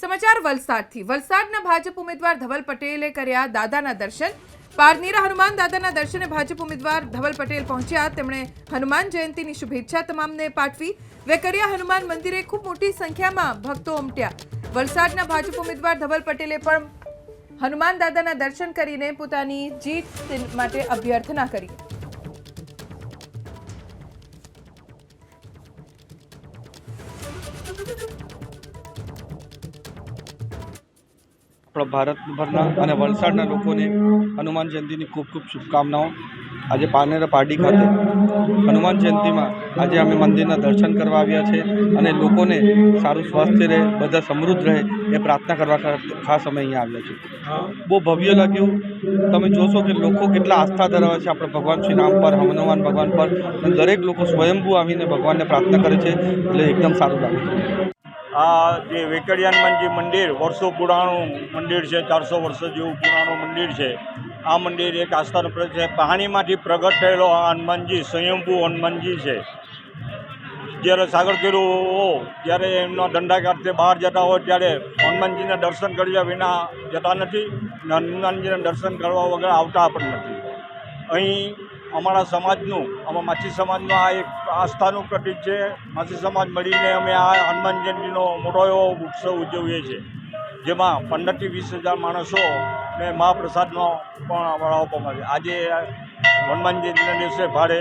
સમાચાર વલસાડથી. વલસાડના ભાજપ ઉમેદવાર ધવલ પટેલે કર્યા દાદાના દર્શન. પારનેરા હનુમાન દાદાના દર્શને ભાજપ ઉમેદવાર ધવલ પટેલ પહોંચ્યા. તેમણે હનુમાન જયંતીની શુભેચ્છા તમામને પાઠવી. વેકરિયા હનુમાન મંદિરે ખૂબ મોટી સંખ્યામાં ભક્તો ઉમટ્યા. વલસાડના ભાજપ ઉમેદવાર ધવલ પટેલે પણ હનુમાન દાદાના દર્શન કરીને પોતાની જીત માટે અભ્યર્થના કરી. આપણા ભારતભરના અને વલસાડના લોકોને હનુમાન જયંતિની ખૂબ ખૂબ શુભકામનાઓ. આજે પાનેરા પાર્ટી ખાતે હનુમાન જયંતિમાં આજે અમે મંદિરના દર્શન કરવા આવ્યા છે અને લોકોને સારું સ્વાસ્થ્ય રહે, બધા સમૃદ્ધ રહે એ પ્રાર્થના કરવા ખાસ અમે અહીંયા આવ્યા છીએ. બહુ ભવ્ય લાગ્યું. તમે જોશો કે લોકો કેટલા આસ્થા ધરાવે છે આપણે ભગવાન શ્રી રામ પર, હનુમાન ભગવાન પર. અને દરેક લોકો સ્વયંભૂ આવીને ભગવાનને પ્રાર્થના કરે છે. એટલે એકદમ સારું લાગે છે. આ જે વેકરિયાનમાનજી મંદિર, વર્ષો પુરાણું મંદિર છે, ચારસો વર્ષ જેવું પુરાણું મંદિર છે. આ મંદિર એક આસ્થાનું પ્રદેશ છે. પાણીમાંથી પ્રગટ થયેલો આ હનુમાનજી, સ્વયંભૂ હનુમાનજી છે. જ્યારે સાગર સાગરકેરુ જ્યારે એમના દંડાકારથી બહાર જતા હોય ત્યારે હનુમાનજીના દર્શન કર્યા વિના જતા નથી અને હનુમાનજીના દર્શન કરવા વગર આવતા પણ નથી. અહીં અમારા સમાજનું, અમારા માછી સમાજનું આ એક આસ્થાનું પ્રતિક છે. માછી સમાજ મળીને અમે આ હનુમાન જયંતિનો મોટો એવો ઉત્સવ ઉજવીએ છીએ. જેમાં પંદરથી વીસ હજાર માણસો ને મહાપ્રસાદનો પણ વડાવવામાં આવે આજે હનુમાન જયંતિના દિવસે ભારે